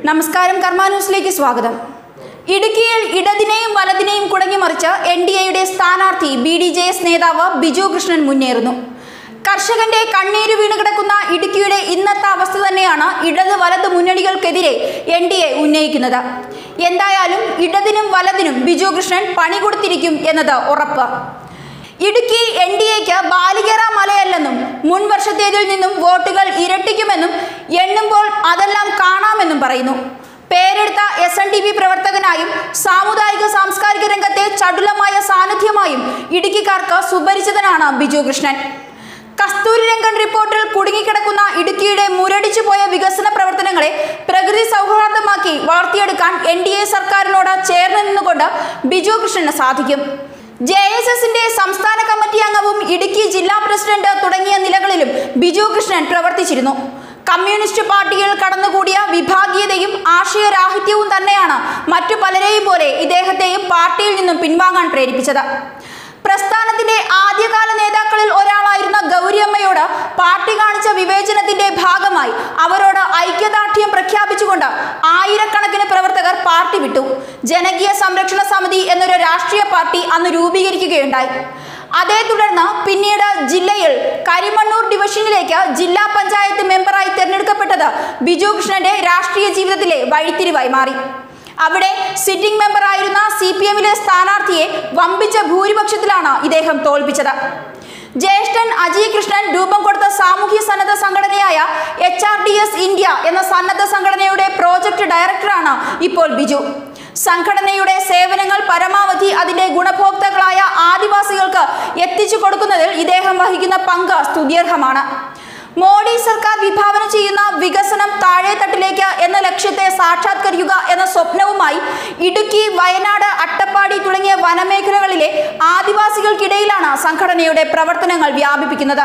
നമസ്കാരം കർമ്മ ന്യൂസിലേക്ക് സ്വാഗതം. ഇടുക്കിയിൽ ഇടതിനെയും വലതിനെയും കുടങ്ങിമറിച്ച് എൻ ഡി എയുടെ സ്ഥാനാർത്ഥി ബി ഡി ജെ എസ് നേതാവ് ബിജു കൃഷ്ണൻ മുന്നേറുന്നു. കർഷകന്റെ കണ്ണീര് വീണ് കിടക്കുന്ന ഇടുക്കിയുടെ ഇന്നത്തെ അവസ്ഥ തന്നെയാണ് ഇടത് വലത് മുന്നണികൾക്കെതിരെ എൻ ഡി എ ഉന്നയിക്കുന്നത്. എന്തായാലും ഇടതിനും വലതിനും ബിജു കൃഷ്ണൻ പണി കൊടുത്തിരിക്കും എന്നത് ഉറപ്പ്. ഇടുക്കി എൻ ഡി എക്ക് ബാലികേറ മലയല്ലെന്നും മുൻ വർഷത്തേതിൽ നിന്നും വോട്ടുകൾ ഇരട്ടിക്കുമെന്നും എണ്ണുമ്പോൾ അതെല്ലാം കാണാമെന്നും പറയുന്നു. പേരെടുത്ത എസ് എൻ ഡി പി പ്രവർത്തകനായും സാമുദായിക സാംസ്കാരിക രംഗത്തെ ചടുലമായ സാന്നിധ്യമായും ഇടുക്കിക്കാർക്ക് സുപരിചിതനാണ് ബിജു കൃഷ്ണൻ. കസ്തൂരി രംഗൻ റിപ്പോർട്ടിൽ കുടുങ്ങിക്കിടക്കുന്ന ഇടുക്കിയുടെ മുരടിച്ചു പോയ വികസന പ്രവർത്തനങ്ങളെ പ്രകൃതി സൗഹാർദ്ദമാക്കി വളർത്തിയെടുക്കാൻ എൻ ഡി എ സർക്കാരിനോട് ചേർന്ന് നിന്നുകൊണ്ട് ബിജു കൃഷ്ണന് സാധിക്കും. ജെ എസ് എസിന്റെ സംസ്ഥാന കമ്മിറ്റി അംഗവും ഇടുക്കി ജില്ലാ പ്രസിഡന്റ് തുടങ്ങിയ നിലകളിലും ബിജു കൃഷ്ണൻ പ്രവർത്തിച്ചിരുന്നു. കമ്മ്യൂണിസ്റ്റ് പാർട്ടിയിൽ കടന്നുകൂടിയ വിഭാഗീയതയും ആശയരാഹിത്യവും തന്നെയാണ് മറ്റു പലരെയും പോലെ ഇദ്ദേഹത്തെയും പാർട്ടിയിൽ നിന്നും പിൻവാങ്ങാൻ പ്രേരിപ്പിച്ചത്. പ്രസ്ഥാനത്തിന്റെ ആദ്യകാല നേതാക്കളിൽ ഒരാളായിരുന്ന ഗൗരിയമ്മയോട് പാർട്ടി കാണിച്ച വിവേചനത്തിന്റെ ഭാഗമായി അവരോട് ഐക്യദാർഢ്യം പ്രഖ്യാപിച്ചുകൊണ്ട് ആയിരക്കണക്കിന് പ്രവർത്തകർ പാർട്ടി വിട്ടു. ജനകീയ സംരക്ഷണ സമിതി എന്നൊരു രാഷ്ട്രീയ പാർട്ടി അന്ന് രൂപീകരിക്കുകയുണ്ടായി. അതേ തുടർന്ന് പിന്നീട് ജില്ലയിൽ കരിമണ്ണൂർ ഡിവിഷനിലേക്ക് ജില്ലാ പഞ്ചായത്ത് മെമ്പറായി തിരഞ്ഞെടുക്കപ്പെട്ടത് ബിജു കൃഷ്ണന്റെ രാഷ്ട്രീയ ജീവിതത്തിലെ വഴിത്തിരിവായി മാറി. അവിടെ സിറ്റിംഗ് മെമ്പറായിരുന്ന സി പി എമ്മിലെ സ്ഥാനാർത്ഥിയെ വമ്പിച്ച ഭൂരിപക്ഷത്തിലാണ് ഇദ്ദേഹം തോൽപ്പിച്ചത്. ജ്യേഷ്ഠൻ അജയ് കൃഷ്ണൻ രൂപം കൊടുത്ത സാമൂഹ്യ സന്നദ്ധ സംഘടനയായ H R D S India എന്ന സന്നദ്ധ സംഘടനയുടെ പ്രോജക്ട് ഡയറക്ടറാണ് ഇപ്പോൾ ബിജു. സംഘടനയുടെ സേവനങ്ങൾ പരമാവധി അതിന്റെ ഗുണഭോക്താക്കളായ ആദിവാസികൾക്ക് എത്തിച്ചു കൊടുക്കുന്നതിൽ ഇദ്ദേഹം വഹിക്കുന്ന പങ്ക് സ്തുത്യർഹമാണ്. മോഡി സർക്കാർ വിഭാവനം ചെയ്യുന്ന വികസനം താഴെത്തട്ടിലേക്ക് എന്ന ലക്ഷ്യത്തെ സാക്ഷാത്കരിക്കുക എന്ന സ്വപ്നവുമായി ഇടുക്കി വയനാട് അട്ടപ്പാടി തുടങ്ങിയ വനമേഖലകളിലെ ആദിവാസികൾക്കിടയിലാണ് സംഘടനയുടെ പ്രവർത്തനങ്ങൾ വ്യാപിപ്പിക്കുന്നത്.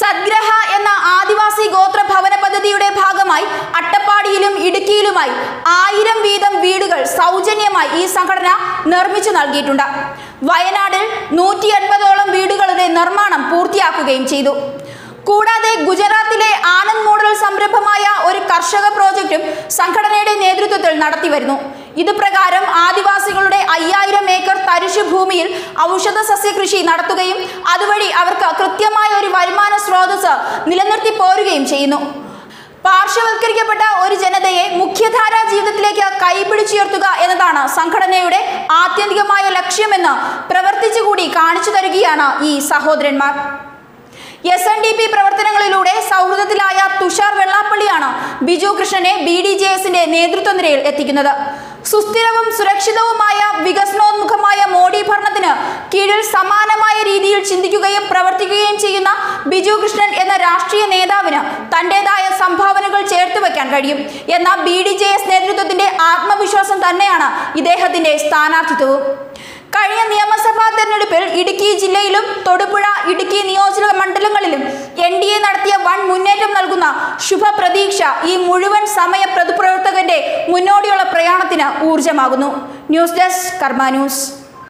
സദ്ഗ്രഹ എന്ന ആദിവാസി ഗോത്ര ഭവന പദ്ധതിയുടെ ഭാഗമായി അട്ടപ്പാടിയിലും ഇടുക്കിയിലുമായി ആയിരം വീതം വീടുകൾ സൗജന്യമായി ഈ സംഘടന നിർമ്മിച്ചു നൽകിയിട്ടുണ്ട്. വയനാടിൽ നൂറ്റി എൺപതോളം വീടുകളുടെ നിർമ്മാണം പൂർത്തിയാക്കുകയും ചെയ്തു. കൂടാതെ ഗുജറാത്തിലെ ആനന്ദ് മോഡൽ സംരംഭമായ ഒരു കർഷക പ്രോജക്റ്റും സംഘടനയുടെ നേതൃത്വത്തിൽ നടത്തിവരുന്നു. ഇത് പ്രകാരം ആദിവാസികളുടെ അയ്യായിരം ഏക്കർ തരിശു ഭൂമിയിൽ ഔഷധ സസ്യകൃഷി നടത്തുകയും അതുവഴി അവർക്ക് കൃത്യമായ ഒരു വരുമാന സ്രോതസ് നിലനിർത്തി പോരുകയും ചെയ്യുന്നു. പാർശ്വവൽക്കരിക്കപ്പെട്ട ഒരു ജനതയെ മുഖ്യധാരാ ജീവിതത്തിലേക്ക് കൈപിടിച്ചുയർത്തുക എന്നതാണ് സംഘടനയുടെ ആത്യന്തികമായ ലക്ഷ്യമെന്ന് പ്രവർത്തിച്ചുകൂടി കാണിച്ചു തരികയാണ് ഈ സഹോദരന്മാർ. എസ് എൻ ഡി പി പ്രവർത്തനങ്ങളിലൂടെ സൗഹൃദത്തിലായ തുഷാർ വെള്ളാപ്പള്ളിയാണ് ബിജു കൃഷ്ണനെ ബി ഡി ജെ എസിന്റെ നേതൃത്വ നിരയിൽ എത്തിക്കുന്നത്. സുസ്ഥിരവും സുരക്ഷിതവുമായ വികസനോന്മുഖമായ മോഡി ഭരണത്തിന് കീഴിൽ സമാനമായ രീതിയിൽ ചിന്തിക്കുകയും പ്രവർത്തിക്കുകയും ചെയ്യുന്ന ബിജു കൃഷ്ണൻ എന്ന രാഷ്ട്രീയ നേതാവിന് തന്റേതായ സംഭാവനകൾ ചേർത്ത് വെക്കാൻ കഴിയും. എന്ന ബി ഡി ജെ എസ് നേതൃത്വത്തിന്റെ ആത്മവിശ്വാസം തന്നെയാണ് ഇദ്ദേഹത്തിന്റെ സ്ഥാനാർത്ഥിത്വവും. കഴിഞ്ഞ നിയമസഭാ തെരഞ്ഞെടുപ്പിൽ ഇടുക്കി ജില്ലയിലും തൊടുപുഴ ഇടുക്കി നിയോജക മണ്ഡലങ്ങളിലും എൻ ഡി എ നടത്തിയ വൻ മുന്നേറ്റം നൽകുന്ന ശുഭപ്രതീക്ഷ ഈ മുഴുവൻ സമയ പ്രതിപ്രവർത്തകന്റെ മുന്നോടിയുള്ള പ്രയാണത്തിന് ഊർജമാകുന്നു ന്യൂസ് ഡെസ്ക് കർമ്മ ന്യൂസ്.